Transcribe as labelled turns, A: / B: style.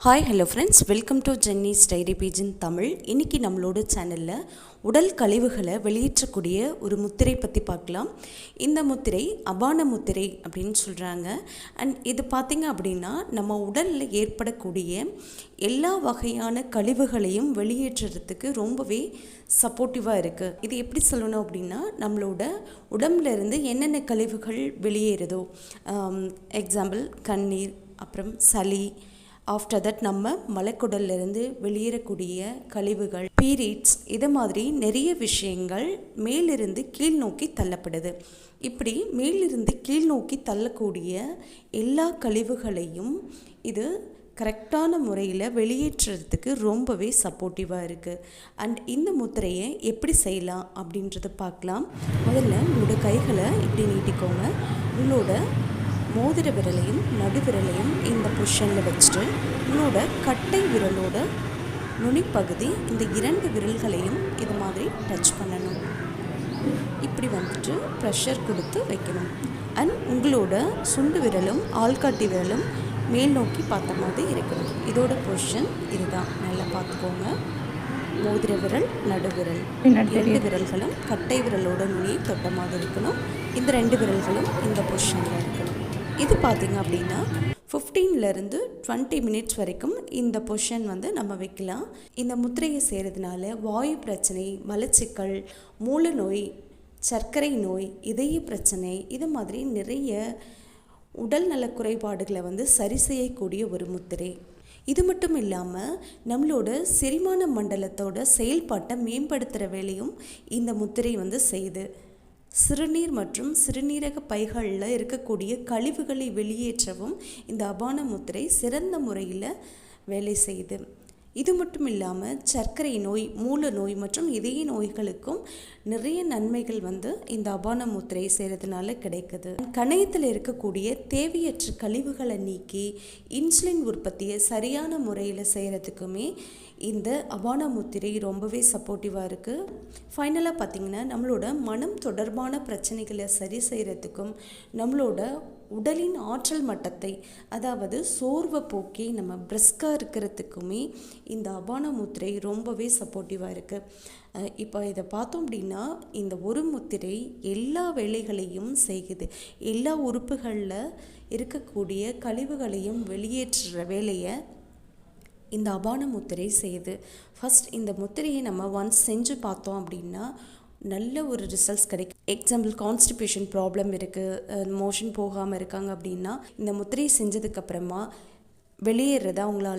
A: Hi hello friends welcome to Jenny's diary பேஜின் Tamil இன்றைக்கி நம்மளோட சேனலில் உடல் கழிவுகளை வெளியேற்றக்கூடிய ஒரு முத்திரை பற்றி பார்க்கலாம். இந்த முத்திரை அபான முத்திரை அப்படின்னு சொல்கிறாங்க அண்ட் இது பார்த்திங்க அப்படின்னா நம்ம உடலில் ஏற்படக்கூடிய எல்லா வகையான கழிவுகளையும் வெளியேற்றுறதுக்கு ரொம்பவே சப்போர்ட்டிவாக இருக்குது இது எப்படி சொல்லணும் அப்படின்னா நம்மளோட உடம்புல இருந்து என்னென்ன கழிவுகள் வெளியேறுதோ um, எக்ஸாம்பிள் கண்ணீர் அப்புறம் சளி ஆஃப்டர் தட் நம்ம மலைக்குடல்லிருந்து வெளியேறக்கூடிய கழிவுகள் பீரியட்ஸ் இது மாதிரி நிறைய விஷயங்கள் மேலிருந்து கீழ் நோக்கி தள்ளப்படுது. இப்படி மேலிருந்து கீழ் நோக்கி தள்ளக்கூடிய எல்லா கழிவுகளையும் இது கரெக்டான முறையில் வெளியேற்றுறதுக்கு ரொம்பவே சப்போர்ட்டிவாக இருக்குது அண்ட் இந்த முத்திரையை எப்படி செய்யலாம் அப்படின்றத பார்க்கலாம். முதல்ல உங்களோட கைகளை இப்படி நீட்டிக்கோங்க. உங்களோட மோதிர விரலையும் நடுவிரலையும் இந்த பொசிஷனில் வச்சுட்டு உங்களோட கட்டை விரலோட நுனிப்பகுதி இந்த இரண்டு விரல்களையும் இது மாதிரி டச் பண்ணணும். இப்படி வந்துட்டு ப்ரெஷர் கொடுத்து வைக்கணும். அண்ட் உங்களோட சுண்டு விரலும் ஆள்காட்டி விரலும் மேல் நோக்கி பார்த்த மாதிரி இருக்கணும். இதோட பொசிஷன் இதுதான். நல்லா பார்த்துக்கோங்க. மோதிர விரல் நடுவிரல். ரெண்டு விரல்களும் கட்டை விரலோட நுனியை தொட்ட மாதிரி இருக்கணும். இந்த ரெண்டு விரல்களும் இந்த பொசிஷனில் இருக்கணும். இது பார்த்திங்க அப்படின்னா ஃபிஃப்டீன்லேருந்து டுவெண்ட்டி மினிட்ஸ் வரைக்கும் இந்த பொஷன் வந்து நம்ம வைக்கலாம். இந்த முத்திரையை செய்கிறதுனால வாயு பிரச்சனை மலச்சிக்கல் மூல நோய் சர்க்கரை நோய் இதய பிரச்சனை இது மாதிரி நிறைய உடல் நல குறைபாடுகளை வந்து சரி செய்யக்கூடிய ஒரு முத்திரை. இது மட்டும் இல்லாமல் நம்மளோட செரிமான மண்டலத்தோட செயல்பாட்டை மேம்படுத்துகிற வேலையும் இந்த முத்திரை வந்து செய்யுது. சிறுநீர் மற்றும் சிறுநீரக பைகளில் இருக்கக்கூடிய கழிவுகளை வெளியேற்றவும் இந்த அபான முத்திரை சிறந்த முறையில் வேலை செய்யுது. இது மட்டும் இல்லாமல் சர்க்கரை நோய் மூல நோய் மற்றும் இதய நோய்களுக்கும் நிறைய நன்மைகள் வந்து இந்த அபான முத்திரை செய்கிறதுனால கிடைக்குது. கணையத்தில் இருக்கக்கூடிய தேவையற்ற கழிவுகளை நீக்கி இன்சுலின் உற்பத்தியை சரியான முறையில் செய்கிறதுக்குமே இந்த அபான முத்திரை ரொம்பவே சப்போர்ட்டிவாக இருக்குது ஃபைனலாக பார்த்திங்கன்னா நம்மளோட மனம் தொடர்பான பிரச்சனைகளை சரி செய்கிறதுக்கும் நம்மளோட உடலின் ஆற்றல் மட்டத்தை அதாவது சோர்வை போக்கி நம்ம பிரிஸ்காக இருக்கிறதுக்குமே இந்த அபான முத்திரை ரொம்பவே சப்போர்ட்டிவாக இருக்குது இப்போ இதை பார்த்தோம் அப்படின்னா இந்த ஒரு முத்திரை எல்லா வேலைகளையும் செய்யுது. எல்லா உறுப்புகளில் இருக்கக்கூடிய கழிவுகளையும் வெளியேற்றுற வேலையை இந்த அபான முத்திரை செய்யுது. ஃபஸ்ட் இந்த முத்திரையை நம்ம ஒன்ஸ் செஞ்சு பார்த்தோம் அப்படின்னா நல்ல ஒரு ரிசல்ட்ஸ் கிடைக்கும். எக்ஸாம்பிள் கான்ஸ்டிபேஷன் ப்ராப்ளம் இருக்குது மோஷன் போகாமல் இருக்காங்க அப்படின்னா இந்த முத்திரையை செஞ்சதுக்கப்புறமா வெளியேறத அவங்களால